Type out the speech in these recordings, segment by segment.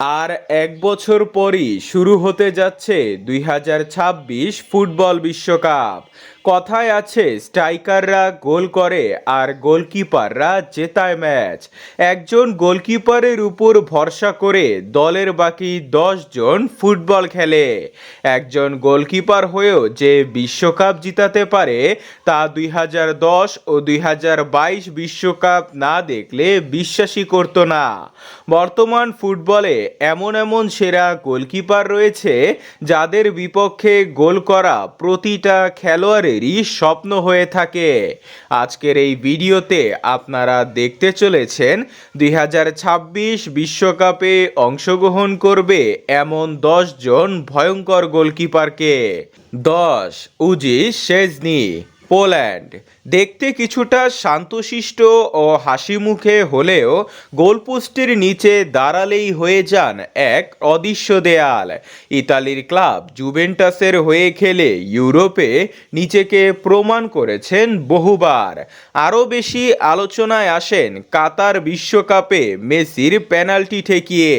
আর এক বছর পরই শুরু হতে যাচ্ছে দুই হাজার ছাব্বিশ ফুটবল বিশ্বকাপ। কথায় আছে, স্ট্রাইকাররা গোল করে আর গোলকিপাররা জেতায় ম্যাচ। একজন গোলকিপারের উপর ভরসা করে দলের বাকি জন ফুটবল খেলে। একজন গোলকিপার হয়েও যে বিশ্বকাপ জিতাতে পারে, তা দুই হাজার দশ ও দুই বিশ্বকাপ না দেখলে বিশ্বাসই করতো না। বর্তমান ফুটবলে এমন এমন সেরা গোলকিপার রয়েছে, যাদের বিপক্ষে গোল করা প্রতিটা খেলোয়াড়েরই স্বপ্ন হয়ে থাকে। আজকের এই ভিডিওতে আপনারা দেখতে চলেছেন দুই বিশ্বকাপে অংশগ্রহণ করবে এমন দশজন ভয়ঙ্কর গোলকিপারকে। দশ উজি শেজনি পোল্যান্ড। দেখতে কিছুটা শান্তশিষ্ট ও হাসি মুখে হলেও গোলপোস্টের নিচে দাঁড়ালেই হয়ে যান এক অদৃশ্য দেয়াল। ইতালির ক্লাব জুভেন্টাসের হয়ে খেলে ইউরোপে নিজেকে প্রমাণ করেছেন বহুবার। আরও বেশি আলোচনায় আসেন কাতার বিশ্বকাপে মেসির পেনাল্টি ঠেকিয়ে।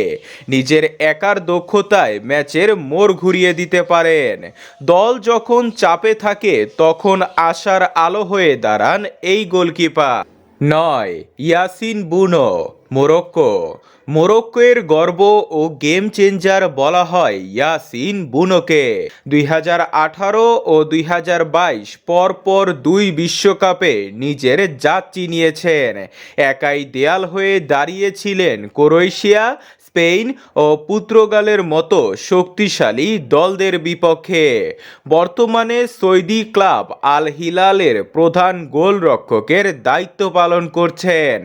নিজের একার দক্ষতায় ম্যাচের মোড় ঘুরিয়ে দিতে পারেন। দল যখন চাপে থাকে, তখন আশার আলো হয়ে দাঁড়ান এই গোলকিপার। নয়, ইয়াসিন বুনো, মোরক্কো। মোরক্কোয়ের গর্ব ও গেম চেঞ্জার বলা হয় ইয়াসিন বুনোকে। দুই হাজার আঠারো ও দুই হাজার বাইশ পরপর দুই বিশ্বকাপে নিজের জাত চিনিয়েছেন একাই দেয়াল হয়ে দাঁড়িয়েছিলেন ক্রোয়েশিয়া স্পেন ও পুর্তগালের মতো শক্তিশালী দলদের বিপক্ষে। বর্তমানে সৌদি ক্লাব আল হিলালের প্রধান গোলরক্ষকের দায়িত্ব পালন করছেন।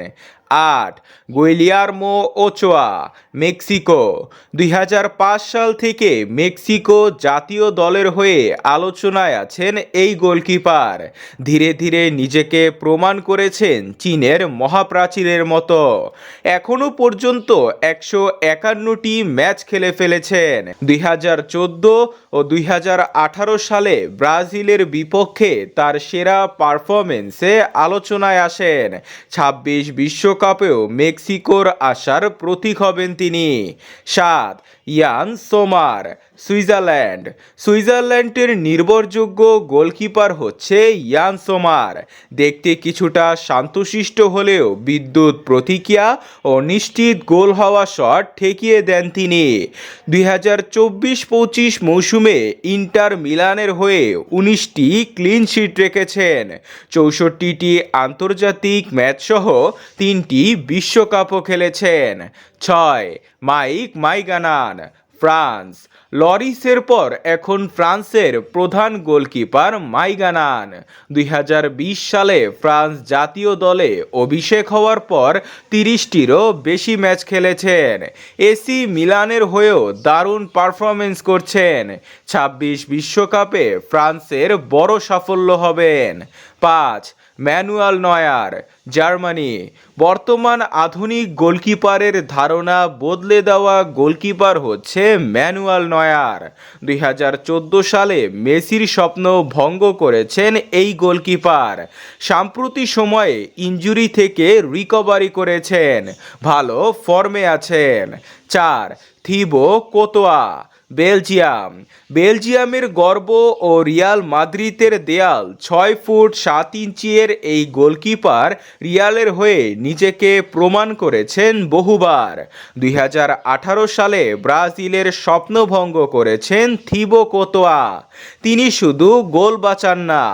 আট গুইলিয়ার্মো ওচোয়া, মেক্সিকো। দুই হাজার পাঁচ সাল থেকে মেক্সিকো জাতীয় দলের হয়ে আলোচনায় আছেন এই গোলকিপার। ধীরে ধীরে নিজেকে প্রমাণ করেছেন চীনের মহাপ্রাচীরের মতো। এখনও পর্যন্ত একশো একান্নটি ম্যাচ খেলে ফেলেছেন। দুই হাজার চোদ্দ ও দুই হাজার আঠারো সালে ব্রাজিলের বিপক্ষে তার সেরা পারফরমেন্সে আলোচনায় আসেন। ছাব্বিশ বিশ্বকাপেও মেক্সিকোর আশার প্রতীক হবেন তিনি। সাত ইয়ান সোমার। সুইজারল্যান্ড। সুইজারল্যান্ডের নির্ভরযোগ্য গোলকিপার হচ্ছে ইয়ান সোমার। দেখতে কিছুটা শান্তশিষ্ট হলেও বিদ্যুৎ প্রতিক্রিয়া ও নিশ্চিত গোল হওয়া শট ঠেকিয়ে দেন তিনি। দুই হাজার চব্বিশ পঁচিশ মৌসুমে ইন্টার মিলানের হয়ে উনিশটি ক্লিন শিট রেখেছেন। চৌষট্টিটি আন্তর্জাতিক ম্যাচসহ তিনটি বিশ্বকাপও খেলেছেন। ছয়, মাইক মাইগানান। ফ্রান্স। লরিসের পর এখন ফ্রান্সের প্রধান গোলকিপার মাইগানান। দুই হাজার বিশ সালে ফ্রান্স জাতীয় দলে অভিষেক হওয়ার পর তিরিশটিরও বেশি ম্যাচ খেলেছেন। এসি মিলানের হয়েও দারুণ পারফরমেন্স করছেন। ছাব্বিশ বিশ্বকাপে ফ্রান্সের বড় সাফল্য হবেন। পাঁচ, ম্যানুয়াল নয়ার, জার্মানি। বর্তমান আধুনিক গোলকিপারের ধারণা বদলে দেওয়া গোলকিপার হচ্ছে ম্যানুয়াল নয়ার। দুই হাজার চোদ্দ সালে মেসির স্বপ্ন ভঙ্গ করেছেন এই গোলকিপার। সাম্প্রতিক সময়ে ইঞ্জুরি থেকে রিকভারি করেছেন। ভালো ফর্মে আছেন। চার থিবো, কোতোয়া, বেলজিয়াম। বেলজিয়ামের গর্ব ও রিয়াল মাদ্রিদের দেয়াল ছয় ফুট সাত ইঞ্চিয়ের এই গোলকিপার রিয়ালের হয়ে নিজেকে প্রমাণ করেছেন বহুবার। দুই হাজার আঠারো সালে ব্রাজিলের স্বপ্নভঙ্গ করেছেন থিবো কোতোয়া। তিনি শুধু গোল বাঁচান না,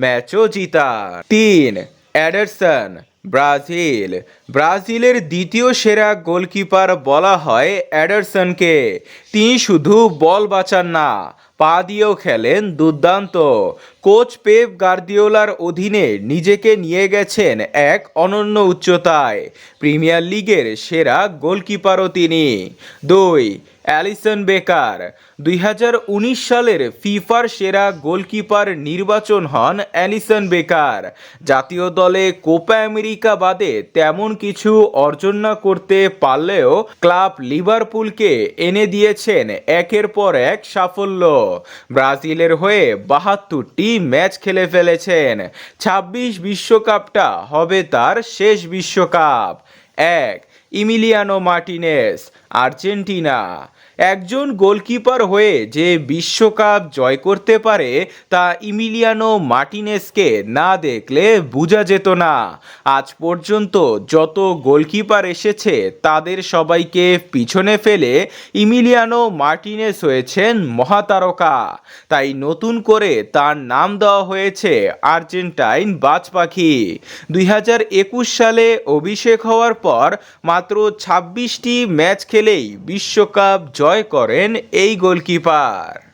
ম্যাচও জিতান। তিন, অ্যাডারসন। ব্রাজিল। ব্রাজিলের দ্বিতীয় সেরা গোলকিপার বলা হয় অ্যাডারসনকে। তিনি শুধু বল বাঁচান না, পা দিয়েও খেলেন দুর্দান্ত। কোচ পেপ গার্দিওলার অধীনে নিজেকে নিয়ে গেছেন এক অনন্য উচ্চতায়। প্রিমিয়ার লিগের সেরা গোলকিপারও তিনি। দুই অ্যালিসন বেকার। দুই হাজার উনিশ সালের ফিফার সেরা গোলকিপার নির্বাচন হন অ্যালিসন বেকার। জাতীয় দলে কোপা আমেরিকা বাদে তেমন কিছু অর্জন না করতে পারলেও ক্লাব লিভারপুলকে এনে দিয়েছেন একের পর এক সাফল্য। ব্রাজিলের হয়ে বাহাত্তরটি ম্যাচ খেলে ফেলেছেন। ছাব্বিশ বিশ্বকাপটা হবে তার শেষ বিশ্বকাপ। এক, ইমিলিয়ানো মার্টিনেস, আর্জেন্টিনা। একজন গোলকিপার হয়ে যে বিশ্বকাপ জয় করতে পারে, তা ইমিলিয়ানো মার্টিনেসকে না দেখলে বোঝা যেত না। আজ পর্যন্ত যত গোলকিপার এসেছে, তাদের সবাইকে পিছনে ফেলে ইমিলিয়ানো মার্টিনেস হয়েছেন মহাতারকা। তাই নতুন করে তার নাম দেওয়া হয়েছে আর্জেন্টাইন বাজ পাখি দুই হাজার একুশ সালে অভিষেক হওয়ার পর মাত্র ছাব্বিশটি ম্যাচ খেলেই বিশ্বকাপ জয় করেন এই গোলকিপার।